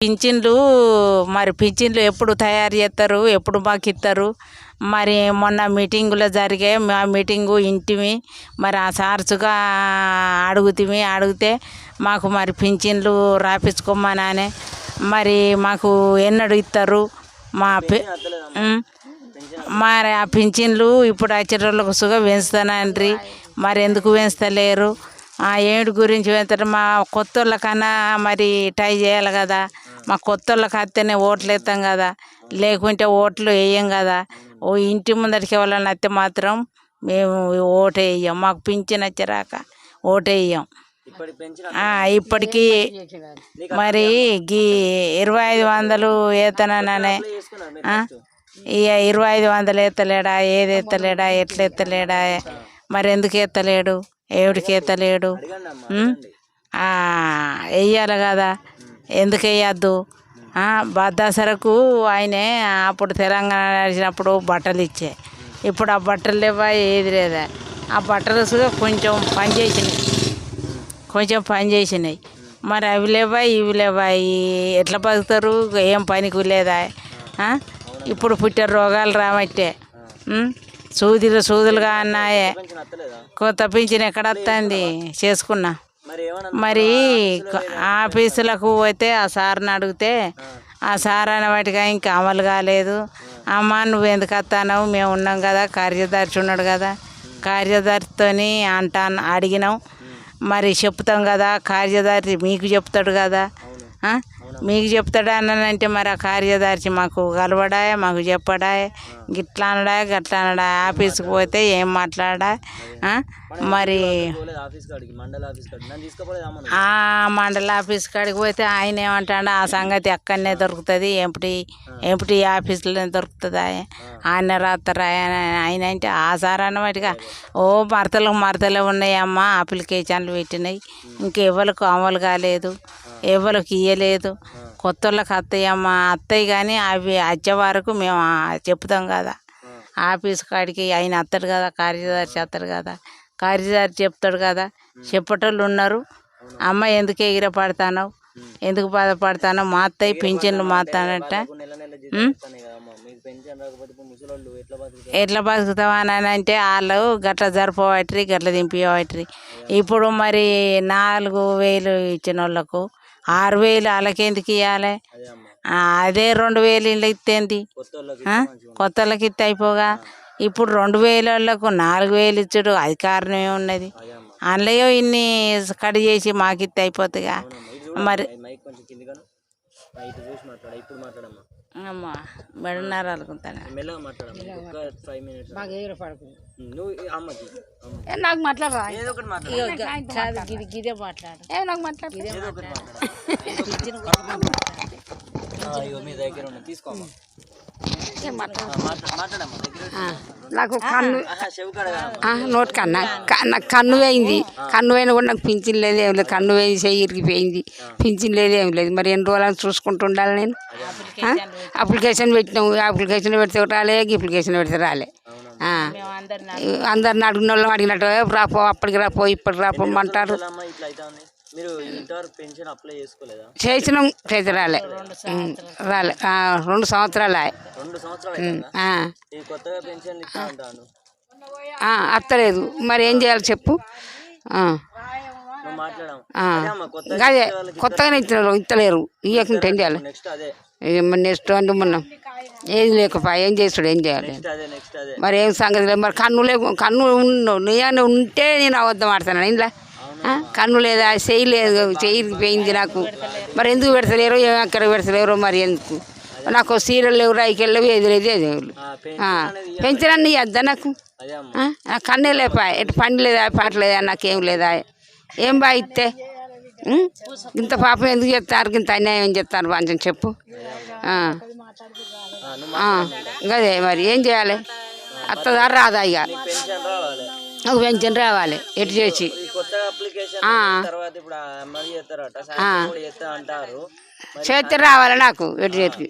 పింఛన్లు మరి పింఛన్లు ఎప్పుడు తయారు చేస్తారు ఎప్పుడు మాకు ఇస్తారు? మరి మొన్న మీటింగులో జరిగే మా మీటింగు ఇంటిమి మరి ఆ సార్సుగా అడుగుతిమి అడిగితే మాకు మరి పింఛన్లు రాపించుకోమని మరి మాకు ఎన్నడు ఇస్తారు మా మరి ఆ పింఛన్లు ఇప్పుడు వచ్చేటోళ్ళకు సుగా పెంచుతానండ్రి మరి ఎందుకు పెంచుతలేరు? ఆ ఏమిటి గురించి పెంచుతారు మా కొత్త వాళ్ళకన్నా మరి టై చేయాలి కదా. మా కొత్త వాళ్ళకి వస్తేనే ఓట్లు వేస్తాం కదా. లేకుంటే ఓట్లు వేయం కదా. ఓ ఇంటి ముందరికి ఎవరైనా వస్తే మాత్రం మేము ఓటు వేయం. మాకు పింఛన్ వచ్చరాక ఓటు వేయం. ఇప్పటికీ మరి గీ ఇరవై ఐదు వందలు వేతననే? ఇక ఇరవై ఐదు వందలు ఎత్తలేడా ఏది ఎత్తలేడా ఎట్లా ఎత్తలేడా మరి ఎందుకు ఎత్తలేడు? ఉం? ఆ, వెయ్యాలి కదా. ఎందుకు వేయద్దు బద్దాసరకు ఆయనే అప్పుడు తెలంగాణ నడిచినప్పుడు బట్టలు ఇచ్చే. ఇప్పుడు ఆ బట్టలు లేవా ఏది లేదా? ఆ బట్టలు కొంచెం పని చేసినాయి. కొంచెం పని చేసినాయి. మరి అవి లేవా ఇవి లేవా? ఎట్లా బతుకుతారు? ఏం పనికి లేదా? ఇప్పుడు పుట్టే రోగాలు రామట్టే? సూదులు సూదులుగా అన్నాయే. పింఛన్ ఎక్కడ వస్తుంది చేసుకున్నా. మరి ఆఫీసులకు పోతే ఆ సార్ని అడిగితే ఆ. సార్ అనే వాటిగా ఇంకా అమలు కాలేదు. అమ్మ నువ్వు ఎందుకు వస్తావు మేము ఉన్నాం కదా కార్యదర్శి ఉన్నాడు కదా. కార్యదర్శితోని అంటా అడిగినాం. మరి చెప్తాం కదా కార్యదర్శి మీకు చెప్తాడు కదా? మీకు చెప్తాడా అన్నానంటే మరి ఆ కార్యదర్శి మాకు కలవడా మాకు చెప్పడా గిట్లా అనడా గట్లా అనడా ఆఫీస్కి పోతే ఏం మాట్లాడా? మరి ఆ మండల. ఆఫీస్ కాడికి పోతే ఆయన ఏమంటాడు ఆ సంగతి అక్కడనే దొరుకుతుంది ఎంపటి ఎంపటి ఆఫీసులోనే దొరుకుతుంది? ఆయన రాస్తారా ఆయన ఆయన అంటే ఆ సార్ అన్నమాటిగా ఓ మరతలు మరతలే ఉన్నాయమ్మా అప్లికేషన్లు పెట్టినాయి. ఇంకెవరికి అమలు కాలేదు. ఎవరికి ఇయ్యలేదు. కొత్త వాళ్ళకి వస్తాయమ్మా వస్తాయి కానీ అవి వచ్చే వరకు మేము చెప్తాం కదా. ఆఫీస్ కాడికి ఆయన వస్తాడు కదా కార్యదర్శి వస్తాడు కదా. కార్యదర్శి చెప్తాడు కదా. చెప్పేటోళ్ళు ఉన్నారు. అమ్మ ఎందుకు ఎగిర పడతావు ఎందుకు బాధపడతానో మా అత్తయ్య పింఛన్లు మాత్తానట. ఎట్లా అని అంటే వాళ్ళు గట్ల జరపబట్టి గట్ల దింపియబట్టి ఇప్పుడు మరి నాలుగు వేలు ఇచ్చిన వాళ్ళకు ఆరు వేలు వాళ్ళకి ఎందుకు ఇవ్వాలి అదే రెండు వేలు ఇళ్ళకి ఇస్తేంది కొత్త వాళ్ళకి ఇస్తే అయిపోగా? ఇప్పుడు రెండు వేల వాళ్ళకు నాలుగు వేలు ఇచ్చుడు అది కారణమే ఉన్నది అందులో ఇన్ని కట్ చేసి మాకు ఇస్తే అయిపోతుందిగా మరి మైక్ అమ్మా మెడన్నర అనుకుంటాను? మెల్లగా మాట్లాడమ్మా నువ్వు అమ్మకి అమ్మ నాకు మాట్లాడరా? ఏదో ఒకటి మాట్లాడు. కాదు గిది గిదే మాట్లాడు. ఏ నాకు మాట్లాడు. ఏదో ఒకటి మాట్లాడు. మీ దగ్గర ఉన్న తీసుకో నాకు కన్ను నోటి కన్నా నాకు కన్ను పోయింది కన్ను పోయినా కూడా నాకు పింఛన్ లేదు ఏం లేదు. కన్ను పోయింది చెయ్యి ఇరిగిపోయింది. పింఛన్ లేదు ఏం లేదు. మరి ఎన్ని రోజులు చూసుకుంటూ ఉండాలి నేను? అప్లికేషన్ పెట్టినాము అప్లికేషన్ పెడితే రాలే అప్లికేషన్ పెడితే రాలే. అందరిని అడిగిన వాళ్ళం అడిగినట్టు "ఏ, రాపో అప్పటికి రాపో ఇప్పటికి రాపోమంటారు అమ్మ ఇట్లా అయితే ఉంది మీరు ఇంతవరకు పెన్షన్ అప్లై చేసుకోలేదా? చేసినాం చేతి రాలే ఉమ్, రాలే. ఆ, రెండు సంవత్సరాలు. ఆయ్. రెండు సంవత్సరాలు అవుతుందా? ఆ. ఈ కొత్తగా పెన్షన్ ఇస్తా ఉంటాను ఆ, అత్తలేదు. మరి ఏం చేయాలి చెప్పు? ఆ. నువ్వు మాట్లాడాము ఆ. అదే అమ్మ కొత్త అదే కొత్తగానే ఇస్తున్నారు ఇస్తలేరు ఇవ్వకుంటే ఏం చేయాలి? నెక్స్ట్ అదే. నెక్స్ట్ అంటే మొన్న ఏది లేకపోయా ఏం చేస్తాడు ఏం చేయాలి? నెక్స్ట్ అదే నెక్స్ట్ అదే. మరి ఏం సంగతి లేదు. మరి కన్ను లేకు కన్ను ఉన్న నేను ఉంటే నేను అబద్ధం ఆడతాను ఇంట్లో? కన్ను లేదా చెయ్యి లేదు చెయ్యి పోయింది నాకు. మరి ఎందుకు పెడతలేరు? అక్కడ పెడతలేరు మరి ఎందుకు? నాకు సీరియల్ లేవు రైకెళ్ళి లేవు ఏది లేదు ఏది లేదు. ఆ, పెన్షన్ ఆ, అనేది పెంచడం అన్నీ ఇద్దా నాకు? అదే? నాకు కన్నే లేపా. ఎటు పని లేదా పాట లేదా నాకేం లేదా? ఏం బాగా ఇస్తే? ఇంత పాపం ఎందుకు చెప్తారు ఇంత అన్యాయం ఏం చెప్తారు కొంచెం చెప్పు. గదే మరి ఏం చేయాలి? అత్తదా రాదా ఇక? ఒక పెన్షన్ రావాలి ఎటు చేసి. చేస్తే రావాలి నాకు ఎటు చేతికి?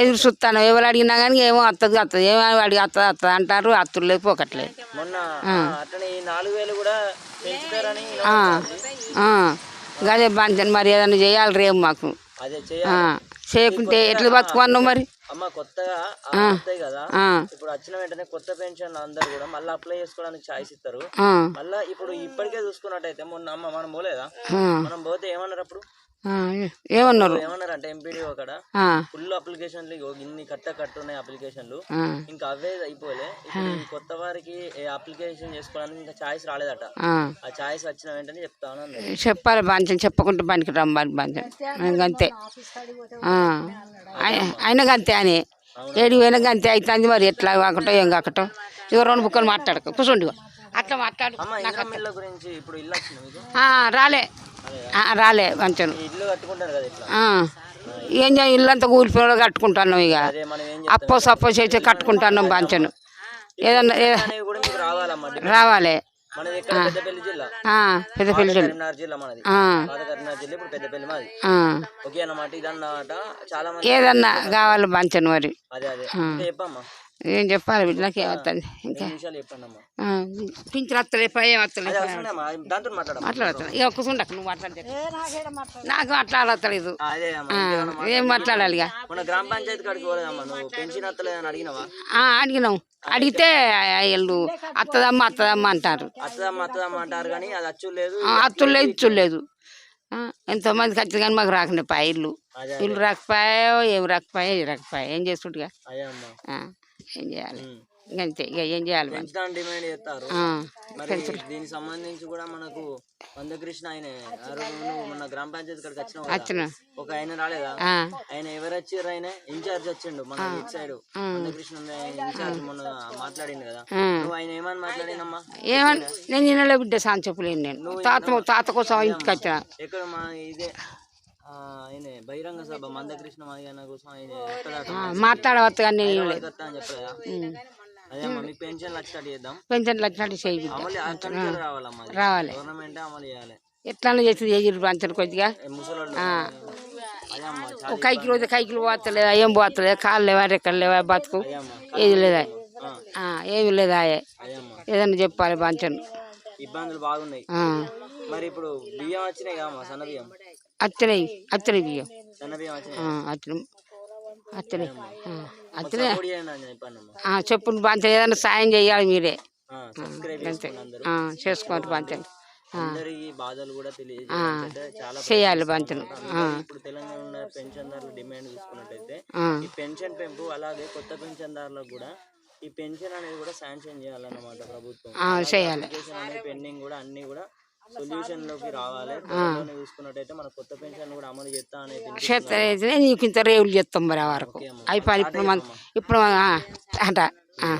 ఎదురు చూస్తాను ఎవరు అడిగినా కానీ ఏమో అత్తది అత్తది. ఏమో అడిగి అత్తది అత్తది అంటారు అత్తులు లేదు పోకట్లేదు. గదే బాంచన్ మరి ఏదైనా చేయాలి రేపు మాకు. చేయకుంటే ఎట్లా బతుకున్నావు మరి? అమ్మ కొత్తగా వస్తాయి కదా. ఇప్పుడు వచ్చిన వెంటనే కొత్త పెన్షన్ అందరు కూడా మళ్ళీ అప్లై చేసుకోవడానికి ఛాయిస్ ఇస్తారు. మళ్ళీ ఇప్పుడు ఇప్పటికే చూసుకున్నట్టయితే మొన్న అమ్మ మనం పోలేదా? మనం పోతే ఏమన్నారు అప్పుడు? ఏమన్నారు? ఏమన్నారు అంటే ఎంపీడీ అక్కడ ఫుల్ అప్లికేషన్లు ఇన్ని కట్ట కట్టున్నాయి అప్లికేషన్లు ఇంకా అవే అయిపోలే. కొత్త వారికి అప్లికేషన్ చేసుకోవడానికి ఇంకా ఛాయిస్ రాలేదట. ఆ. ఛాయిస్ వచ్చిన వెంటనే చెప్తాను చెప్పాలి బాంచన్ చెప్పకుండా పనికి రమ్మాలి బాంచన్ అంతే అయినా అంతే అని. ఏడు పోయినా అంతే అవుతుంది మరి. ఎట్లా కాకటో ఏం కాకటో? ఇక రెండు బుక్కలు మాట్లాడక. కూర్చోండి. అట్లా మాట్లాడు. రాలే. రాలే ఆ. ఏం చేయ ఇల్లంతా కూలిపోయిన కట్టుకుంటున్నాం ఇక. అప్పో సప్పో చేసి కట్టుకుంటున్నాం బాంచను ఏదన్నా రావాలి. పెద్దపల్లి జిల్లా? ఏదన్నా కావాలి బాంచను మరి. ఏం చెప్పాలి నాకు ఏమవుతుంది ఇంకా పింఛన్ వస్తలే పై వస్తలే అదే అవసరం అమ్మా దాంతో మాట్లాడమ్మా. మాట్లాడతాను ఇక కూర్చుండక నువ్వు మాట్లాడితే నాకు మాట్లాడతలేదు. ఏం మాట్లాడాలి ఇక గ్రామ పంచాయతీ అడిగినాం. అడిగితే వీళ్ళు అత్తదమ్మ అత్తదమ్మ అంటారు. అత్తదమ్మ అత్తదమ్మ అంటారు కానీ అది అచ్చు లేదు ఆ, అత్తులేదు ఇచ్చులేదు ఆ, ఎంతోమందికి వచ్చి కానీ మాకు రాకుండా పాయ ఇల్లు. రాకపోయాయో ఏం రాకపోయా ఏం రాకపోయా ఏం చేస్తుండగా అమ్మా. ఏం చేయాలి. ఇంకంతే ఇక ఏం చేయాలి? పెంచుతాను డిమాండ్ చేస్తారు మరి దీనికి సంబంధించి కూడా మనకు మందకృష్ణ ఆయన మొన్న గ్రామ పంచాయతీ కాడికి వచ్చిన. ఒక ఆయన రాలేదా? ఆయన ఎవరు వచ్చారు ఆయన? ఇన్ఛార్జ్ వచ్చిండు మన ఇటు సైడ్. మందకృష్ణ ఇన్ఛార్జ్ మొన్న మాట్లాడిండు కదా. నువ్వు ఆయన ఏమని మాట్లాడినమ్మా? ఏమని? నేను తినలే బిడ్డ సాని చెప్పలేను నేను. తాత తాత కోసం ఇంటికి వచ్చిన. ఎక్కడ మా ఇదే? ఆయన బహిరంగ సభ మందకృష్ణ మాదిగన్న కోసం ఆయన మాట్లాడవచ్చు కానీ స్టార్ట్ చేద్దాం. రావాలి గవర్నమెంట్ అమలు చేయాలి. ఎట్లా చేసింది పంచరు కొద్దిగా. కైకి రోజు కైకిలు పోతలేదా ఏం పోతలేదు కాళ్ళు లేవా రెక్కలు లేవా బతుకు. ఏది లేదా. ఏమి లేదా ఏదన్నా చెప్పాలి పంచను ఇబ్బందులు బాగున్నాయి. మరి ఇప్పుడు బియ్యం వచ్చినాయి కదమ్మా సన్న బియ్యం అత్తనయి అత్తనయి బియ్యం. చెప్పండి అమ్మా. ఆ, చెప్పులు పంచలు ఏదన్నా సాయం చేయాలి మీరే. అంతే. చేసుకోండి అందరూ. ఆ, చేసుకోండి పంచలు అందరికి బాధలు కూడా చేయాలి పంచలు ఇప్పుడు తెలంగాణ పెన్షన్దారుల డిమాండ్ చూసుకున్నట్టయితే. ఈ పెన్షన్ పెంపు అలాగే కొత్త పెన్షన్దారులకు కూడా ఈ పెన్షన్ అనేది కూడా శాంక్షన్ చేయాలన్నమాట ప్రభుత్వం. ఆ, చేయాలి. పెండింగ్ కూడా అన్ని కూడా సొల్యూషన్లోకి రావాలి. త్వరలోనే చూసుకున్నట్టయితే మన కొత్త పెన్షన్ కూడా అమలు చేస్తా అనేది చేస్తే అయితే నీకు ఇంత రేవులు చెప్తాం మరి ఆ వరకు. అయిపోయి ఇప్పుడు మన ఇప్పుడు ఆ, అంట ఆ.